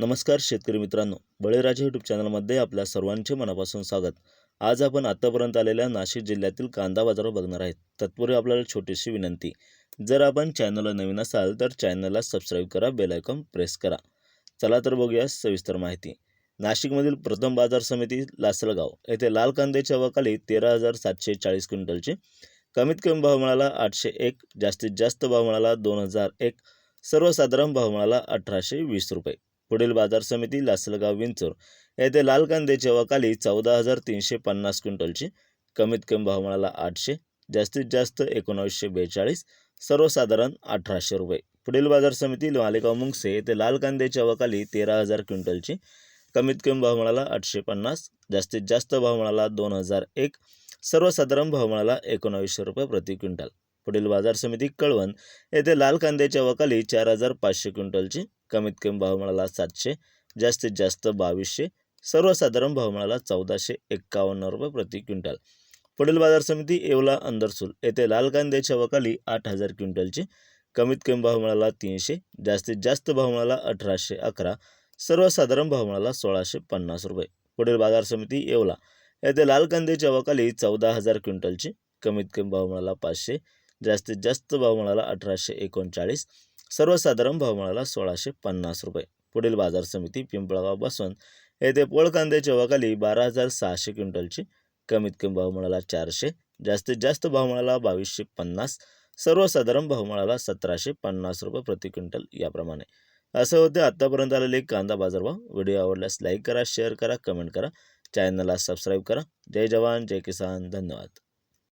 नमस्कार शेतकरी मित्रांनो. बळीराजा यूट्यूब चॅनलमध्ये आपल्या सर्वांचे मनापासून स्वागत. आज आपण आत्तापर्यंत आलेल्या नाशिक जिल्ह्यातील कांदा बाजार बघणार आहेत. तत्पूर्वी आपल्याला छोटीशी विनंती. जर आपण चॅनलला नवीन असाल तर चॅनलला सबस्क्राईब करा बेलायकॉन प्रेस करा. चला तर बघूया सविस्तर माहिती. नाशिकमधील प्रथम बाजार समिती लासलगाव येथे लाल कांद्याच्या अवाखाली तेरा हजार सातशे चाळीस क्विंटलचे कमीत कमी भाव मिळाला आठशे एक जास्तीत जास्त भाव मिळाला दोन हजार एक सर्वसाधारण भाव मिळाला अठराशे वीस रुपये. पुढील बाजार समिती लासलगाव विंचूर येथे लाल कांद्याच्या वकाली चौदा हजार तीनशे पन्नास क्विंटलची कमीत कमी भाव मिळाला आठशे जास्तीत जास्त एकोणावीसशे बेचाळीस सर्वसाधारण अठराशे रुपये. पुढील बाजार समिती मालेगाव मुंगसे येथे लाल कांद्याच्या वकाली तेरा हजार क्विंटलची कमीत कमी भाव मिळाला आठशे पन्नास जास्तीत जास्त भाव मिळाला दोन हजार एक सर्वसाधारण भाव मिळाला एकोणावीसशे रुपये प्रति क्विंटल. पुढील बाजार समिती कळवण येथे लाल कांद्याच्या वकाली चार हजार पाचशे क्विंटलची कमीत कमी भाव मिळाला सातशे जास्तीत जास्त बावीसशे सर्वसाधारण भाव मिळाला चौदाशे एक्कावन्न रुपये प्रति क्विंटल. पुढील बाजार समिती येवला अंदरसूल. येथे लाल कांद्याच्या वकाली आठ हजार क्विंटलची कमीत कमी भाव मिळाला तीनशे जास्तीत जास्त भाव मिळाला अठराशे अकरा सर्वसाधारण भाव मिळाला सोळाशे पन्नास रुपये. पुढील बाजार समिती येवला. येथे लाल कांद्याच्या वकाली चौदा हजार क्विंटलची कमीत कमी भाव मिळाला पाचशे जास्तीत जास्त भाव मिळाला अठराशे एकोणचाळीस सर्वसाधारण भाव मिळाला सोळाशे पन्नास रुपये. पुढील बाजार समिती पिंपळगाव येथे पोळ कांद्याच्या वकाली बारा हजार सहाशे क्विंटलची कमीत कमी भाव मिळाला चारशे. जास्तीत जास्त भाव मिळाला बावीसशे पन्नास. सर्वसाधारण भाव मिळाला सतराशे पन्नास रुपये प्रति क्विंटल याप्रमाणे. असं होते आत्तापर्यंत आलेले कांदा बाजारभाव. व्हिडिओ आवडल्यास लाईक करा शेअर करा कमेंट करा. चॅनलला सबस्क्राईब करा. जय जवान जय किसान. धन्यवाद.